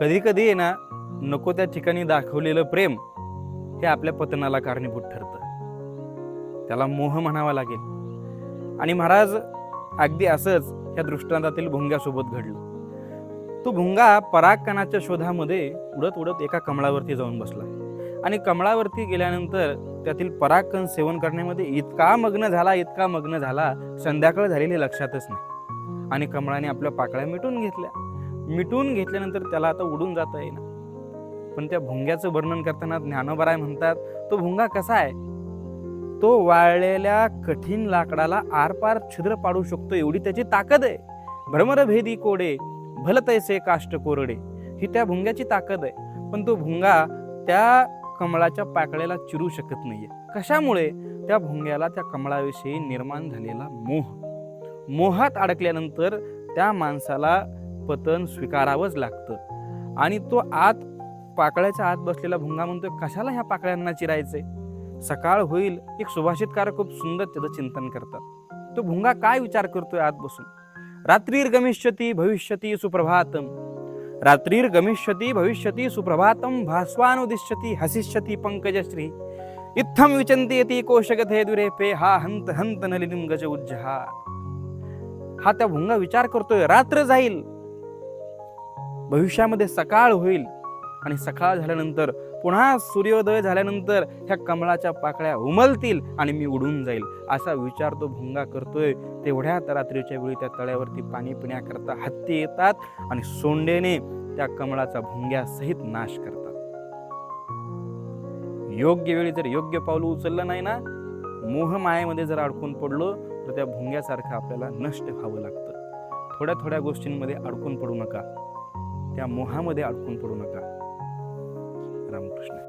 कधी कधी आहे ना नको त्या ठिकाणी दाखवलेलं प्रेम हे आपल्या पतनाला कारणीभूत ठरतं. त्याला मोह म्हणावा लागेल. आणि महाराज अगदी असंच या दृष्टांतातील भुंग्यासोबत घडलं. तो भुंगा परागकणाच्या शोधामध्ये उडत उडत एका कमळावरती जाऊन बसला. आणि कमळावरती गेल्यानंतर त्यातील परागकण सेवन करण्यामध्ये इतका मग्न झाला इतका मग्न झाला संध्याकाळ झालेली लक्षातच नाही. आणि कमळाने आपल्या पाकळ्या मिटून घेतल्या. मिटून घेतल्यानंतर त्याला आता उडून जाता येईना. पण त्या भुंग्याचं वर्णन करताना ज्ञानोबराय म्हणतात तो भुंगा कसा आहे? तो वाळलेल्या कठीण लाकडाला आरपार छिद्र पाडू शकतो एवढी त्याची ताकद आहे. भ्रमरभेदी कोडे भलतैसे काष्ट कोरडे. ही त्या भुंग्याची ताकद आहे. पण तो भुंगा त्या कमळाच्या पाकळ्याला चिरू शकत नाहीये. कशामुळे? त्या भुंग्याला त्या कमळाविषयी निर्माण झालेला मोह. मोहात अडकल्यानंतर त्या माणसाला पतन स्वीकारावंच लागतं. आणि तो आत पाकळ्याच्या आत बसलेला भुंगा म्हणतोय कशाला ह्या पाकळ्यांना चिरायचंय? सकाळ होईल एक सुभाषितकार खूप सुंदर त्याचं चिंतन करतात. तो भुंगा काय विचार करतोय आत बसून? रात्रीर गमिष्यती भविष्यती सुप्रभातम. रात्रीर गमिष्यती भविष्यती सुप्रभातम भास्वानुदिश्यती हसिष्यती पंकजश्री। इत्थम विचंती येती दुरे दुरेपे हा हंत हंत नलिनिम गज उज्जहा. हा त्या भुंगा विचार करतोय रात्र जाईल. भविष्यामध्ये सकाळ होईल आणि सकाळ झाल्यानंतर पुन्हा सूर्योदय झाल्यानंतर ह्या कमळाच्या पाकळ्या उमलतील आणि मी उडून जाईल. असा विचार तो भुंगा करतोय. तेवढ्यात रात्रीच्या वेळी त्या तळ्यावरती पाणी पिण्याकरता हत्ती येतात आणि सोंडेने त्या कमळाचा भुंग्यासहित नाश करतात. योग्य वेळी जर योग्य पाऊल उचललं नाही ना मोहमायेमध्ये जर अडकून पडलो तर त्या भुंग्यासारखं आपल्याला नष्ट व्हावं लागतं. थोड्या थोड्या गोष्टींमध्ये अडकून पडू नका. त्या मोहामध्ये अडकून पडू नका. रामकृष्ण.